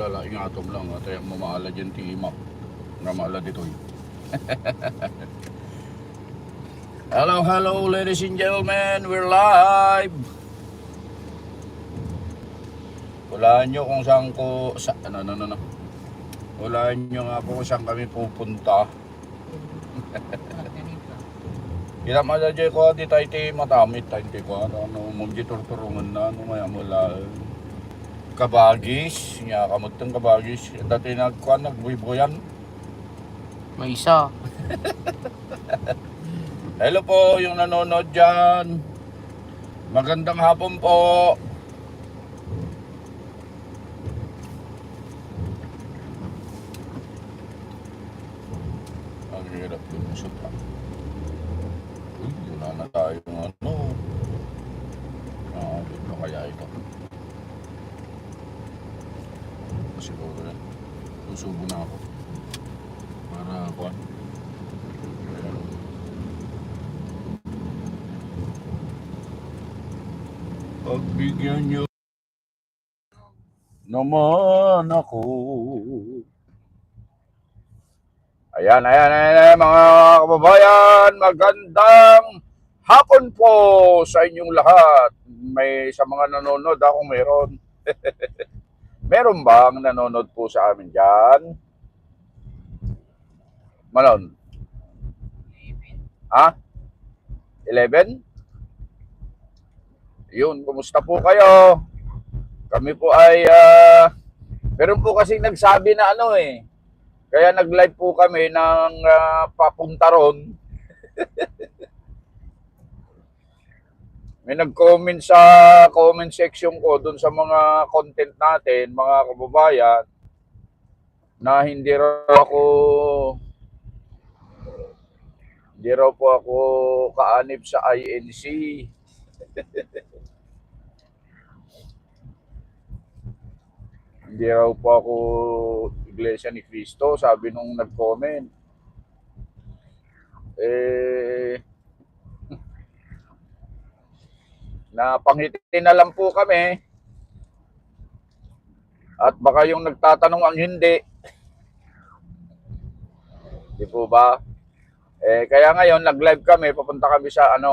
ingatom lang. At ay mamaala dyan ti imap. Nga maala dito eh. hello, hello ladies and gentlemen. We're live. Hulaan nyo kung saan ko... Sa, ano, ano, ano, ano. Hulaan nyo nga po kung saan kami pupunta. Kita madadya ko di tayo ti matamit tayo ti ko ano ano mo di turturungan na ano maya mula eh, kabagis nya kamot tong kabagis. Dati nagkuan nagbuy-buyan. May isa. Hello po yung nanonood dyan. Magandang hapon po. Ang hirap lumusot ha Uy, wala na tayong ano Ah, dito kaya ito Siguro na Susubo na ako Para kuan Ayan. Pagbigyan niyo naman ako. Ayan, ayan, ayan, ayan, mga kababayan, magandang hapon po sa inyong lahat. May sa mga nanonood ako meron. meron bang nanonood po sa amin dyan? Malon? Ha? 11? Yun, kumusta po kayo? Kami po ay, ah, meron po kasi nagsabi na ano eh. Kaya nag-live po kami ng ah, papunta ron. May nag-comment sa comment section ko dun sa mga content natin, mga kababayan, na hindi raw ako hindi raw po ako kaanib sa INC. Hindi raw po ako Iglesia ni Cristo, sabi nung nag-comment. Eh, napangiti na lang po kami. At baka yung nagtatanong ang hindi. Di po ba? Eh, kaya ngayon, nag-live kami, papunta kami sa ano,